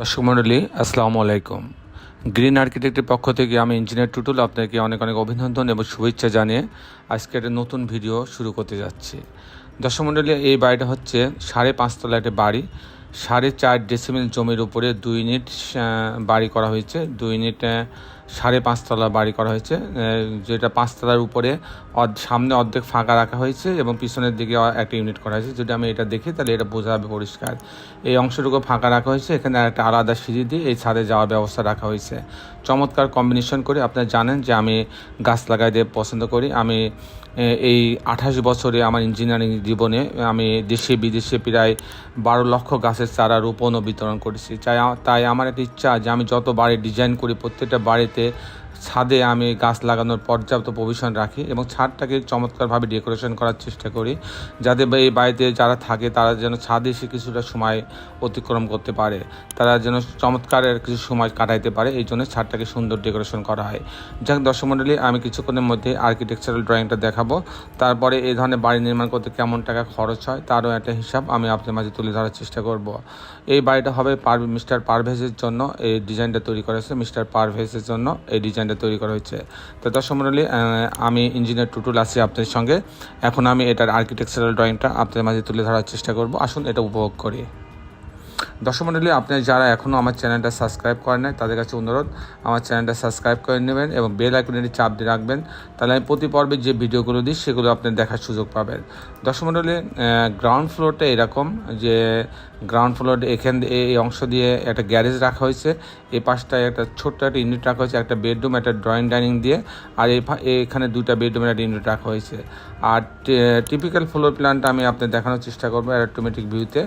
দর্শক মণ্ডলী, আসসালামু আলাইকুম। গ্রিন আর্কিটেক্টের পক্ষ থেকে আমি ইঞ্জিনিয়ার টুটুল আপনাকে অনেক অনেক অভিনন্দন এবং শুভেচ্ছা জানিয়ে আজকে একটা নতুন ভিডিও শুরু করতে যাচ্ছি। দর্শক মণ্ডলী, এই বাড়িটা হচ্ছে সাড়ে পাঁচতলা একটা বাড়ি। সাড়ে চার ডেসিমিল জমির উপরে দুই ইউনিট বাড়ি করা হয়েছে। দুই ইউনিট সাড়ে পাঁচতলা বাড়ি করা হয়েছে যেটা পাঁচতলার উপরে সামনে অর্ধেক ফাঁকা রাখা হয়েছে এবং পিছনের দিকে একটা ইউনিট করা হয়েছে। যদি আমি এটা দেখি, তাহলে এটা বোঝা যাবে পরিষ্কার। এই অংশটুকু ফাঁকা রাখা হয়েছে, এখানে একটা আলাদা সিঁড়ি দিয়ে এই ছাদে যাওয়ার ব্যবস্থা রাখা হয়েছে। চমৎকার কম্বিনেশন করে আপনারা জানেন যে আমি গাছ লাগাইতে পছন্দ করি। আমি এই আঠাশ বছরে আমার ইঞ্জিনিয়ারিং জীবনে আমি দেশে বিদেশে প্রায় বারো লক্ষ গাছের চারা রোপণ ও বিতরণ করেছি। চাই তাই আমার একটা ইচ্ছা যে আমি যত বাড়ি ডিজাইন করি, প্রত্যেকটা বাড়িতে que ছাদে আমি গাছ লাগানোর পর্যাপ্ত প্রভিশন রাখি এবং ছাদটাকে চমৎকারভাবে ডেকোরেশন করার চেষ্টা করি, যাতে এই বাড়িতে যারা থাকে তারা যেন ছাদে এসে কিছুটা সময় অতিক্রম করতে পারে, তারা যেন চমৎকারের কিছু সময় কাটাইতে পারে, এই জন্য ছাদটাকে সুন্দর ডেকোরেশন করা হয়। যাক দর্শক আমি কিছুক্ষণের মধ্যে আর্কিটেকচারাল ড্রয়িংটা দেখাবো, তারপরে এই ধরনের বাড়ি নির্মাণ করতে কেমন টাকা খরচ হয় তারও একটা হিসাব আমি আপনার মাঝে তুলে ধরার চেষ্টা করব। এই বাড়িটা হবে মিস্টার পারভেজের জন্য, এই ডিজাইনটা তৈরি করা হয়েছে মিস্টার পারভেজের জন্য, এই ডিজাইনটা তৈরি করা হয়েছে। তো দর্শক মণ্ডলী আহ, আমি ইঞ্জিনিয়ার টুটুল আছি আপনাদের সঙ্গে। এখন আমি এটার আর্কিটেকচারাল ড্রয়িংটা আপনাদের মাঝে তুলে ধরার চেষ্টা করব। আসুন এটা উপভোগ করি। দর্শক মণ্ডলী আপনি যারা এখনও আমার চ্যানেলটা সাবস্ক্রাইব করেন নাই তাদের কাছে অনুরোধ আমার চ্যানেলটা সাবস্ক্রাইব করে নেবেন এবং বেল আইকনের চাপ দিয়ে রাখবেন। তাহলে আমি প্রতি পর্বে যে ভিডিওগুলো দিই সেগুলো আপনি দেখার সুযোগ পাবেন। দর্শক গ্রাউন্ড ফ্লোরটা এরকম যে গ্রাউন্ড ফ্লোর এখান এই অংশ দিয়ে একটা গ্যারেজ রাখা হয়েছে। এই পাশটায় একটা ছোট্ট একটা ইউনিট রাখা হয়েছে, একটা বেডরুম, একটা ড্রয়িং ডাইনিং দিয়ে। আর এখানে দুটা বেডরুম, একটা ইউনিট রাখা হয়েছে। আর টিপিক্যাল ফ্লোর প্ল্যানটা আমি আপনার দেখানোর চেষ্টা করব অটোমেটিক ভিউতে।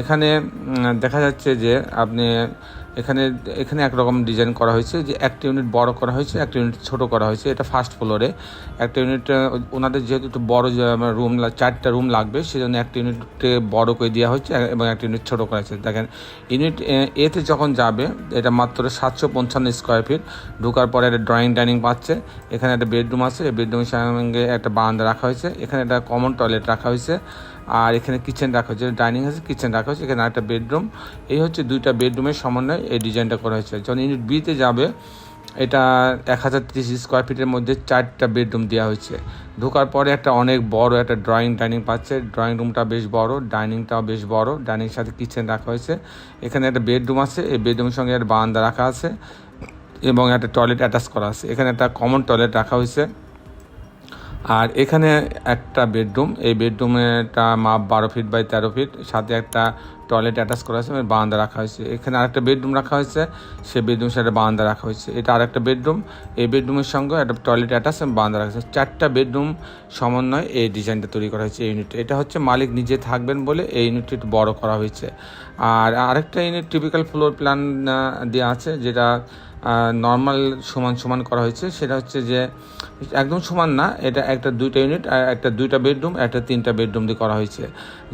এখানে দেখা যাচ্ছে যে আপনি এখানে এখানে একরকম ডিজাইন করা হয়েছে যে একটা ইউনিট বড় করা হয়েছে, একটা ইউনিট ছোট করা হয়েছে। এটা ফার্স্ট ফ্লোরে একটা ইউনিট ওনাদের যেহেতু একটু বড় রুম চারটা রুম লাগবে, সেজন্য একটা ইউনিটকে বড় করে দেওয়া হয়েছে এবং একটা ইউনিট ছোট করা হয়েছে। দেখেন ইউনিট এতে যখন যাবে, এটা মাত্র সাতশো পঞ্চান্ন স্কোয়ার ফিট ঢোকার পরে একটা ড্রয়িং ডাইনিং পাচ্ছে। এখানে একটা বেডরুম আছে। এই বেডরুমের সঙ্গে একটা বারান্দা রাখা হয়েছে। এখানে একটা কমন টয়লেট রাখা হয়েছে। আর এখানে কিচেন রাখা হয়েছে ডাইনিং আছে কিচেন রাখা হয়েছে, এখানে একটা বেডরুম এই হচ্ছে দুইটা বেডরুমের সমন্বয়ে এই ডিজাইনটা করা হয়েছে। যখন ইউনিট বিতে যাবে, এটা এক হাজার তিরিশ স্কোয়ার ফিটের মধ্যে চারটা বেডরুম দেওয়া হয়েছে। ঢোকার পরে একটা অনেক বড় একটা ড্রয়িং ডাইনিং পাচ্ছে। ড্রয়িং রুমটা বেশ বড় ডাইনিংটাও বেশ বড়। ডাইনিং সাথে কিচেন রাখা হয়েছে। এখানে একটা বেডরুম আছে, এই বেডরুমের সঙ্গে একটা বারান্দা রাখা আছে এবং একটা টয়লেট অ্যাটাচ করা আছে। এখানে একটা কমন টয়লেট রাখা হয়েছে। আর এখানে একটা বেডরুম, এই বেডরুমেটা মাপ বারো ফিট বাই তেরো ফিট। সাথে একটা টয়লেট অ্যাটাচ করা হয়েছে এবং বারান্দা রাখা হয়েছে। এখানে আরেকটা বেডরুম রাখা হয়েছে সে বেডরুম সাথে বারান্দা রাখা হয়েছে। এটা আরেকটা বেডরুম, এই বেডরুমের সঙ্গে একটা টয়লেট অ্যাটাচ এবং বারান্দা রাখা হয়েছে। চারটা বেডরুম সমন্বয়ে এই ডিজাইনটা তৈরি করা হয়েছে এই ইউনিট এটা হচ্ছে মালিক নিজে থাকবেন বলে এই ইউনিটটি একটু বড় করা হয়েছে। আর আরেকটা ইউনিট টিপিক্যাল ফ্লোর প্ল্যান দেওয়া আছে, যেটা নর্মাল সমান সমান করা হয়েছে। সেটা হচ্ছে যে, একদম সমান না, এটা একটা দুইটা ইউনিট আর একটা দুইটা বেডরুম একটা তিনটা বেডরুম দিয়ে করা হয়েছে।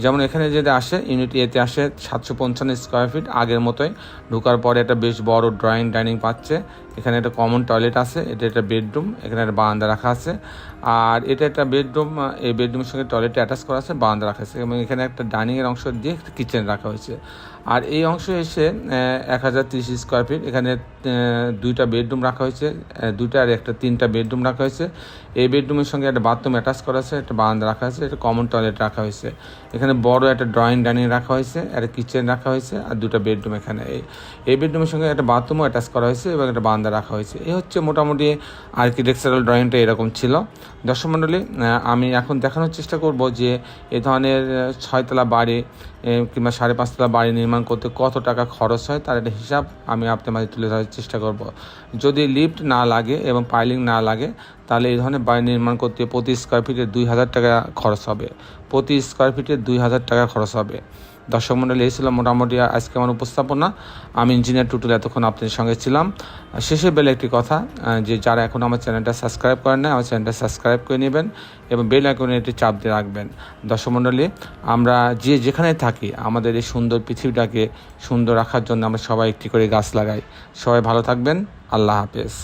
যেমন এখানে যদি আসে ইউনিট এতে আসে সাতশো পঞ্চান্ন স্কোয়ার ফিট আগের মতোই। ঢোকার পরে একটা বেশ বড় ড্রয়িং ডাইনিং পাচ্ছে। এখানে একটা কমন টয়লেট আছে, এটা একটা বেডরুম এখানে একটা বারান্দা রাখা আছে। আর এটা একটা বেডরুম এই বেডরুমের সঙ্গে টয়লেট অ্যাটাচ করা আছে, বারান্দা রাখা আছে। এবং এখানে একটা ডাইনিংয়ের অংশ দিয়ে কিচেন রাখা হয়েছে। আর এই অংশ এসে এক হাজার তিরিশ স্কোয়ার ফিট এখানে দুইটা বেডরুম রাখা হয়েছে দুইটা আর একটা তিনটা বেডরুম রাখা হয়েছে। এই বেডরুমের সঙ্গে একটা বাথরুম অ্যাটাচ করা আছে, একটা বারান্দা রাখা আছে, একটা কমন টয়লেট রাখা হয়েছে। এখানে বড় একটা ড্রয়িং ডাইনিং রাখা হয়েছে, একটা কিচেন রাখা হয়েছে, আর দুটা বেডরুম এখানে। এই বেডরুমের সঙ্গে একটা বাথরুমও অ্যাটাচ করা হয়েছে, এবং একটা রাখা হয়েছে। এই হচ্ছে মোটামুটি আর্কিটেকচারাল ড্রয়িংটা এরকম ছিল। দর্শক মণ্ডলী আমি এখন দেখানোর চেষ্টা করব যে এ ধরনের ছয়তলা বাড়ি কিংবা সাড়ে পাঁচতলা বাড়ি নির্মাণ করতে কত টাকা খরচ হয়, তার একটা হিসাব আমি আপনার মাঝে তুলে ধরার চেষ্টা করব। যদি লিফট না লাগে এবং পাইলিং না লাগে, তাহলে এই ধরনের বাড়ি নির্মাণ করতে প্রতি স্কোয়ার ফিটে দুই হাজার টাকা খরচ হবে। প্রতি স্কোয়ার ফিটে দুই হাজার টাকা খরচ হবে। দর্শক মণ্ডলী এই ছিল মোটামুটি আজকে আমার উপস্থাপনা। আমি ইঞ্জিনিয়ার টুটুল এতক্ষণ আপনাদের সঙ্গে ছিলাম। শেষে বেলে একটি কথা যে যারা এখন আমার চ্যানেলটা সাবস্ক্রাইব করেন না আমার চ্যানেলটা সাবস্ক্রাইব করে নেবেন এবং বেল আইকনে একটি চাপ দিয়ে রাখবেন। দর্শক মণ্ডলী আমরা যে যেখানে থাকি, আমাদের এই সুন্দর পৃথিবীটাকে সুন্দর রাখার জন্য আমরা সবাই একটি করে গাছ লাগাই। সবাই ভালো থাকবেন। আল্লাহ হাফেজ।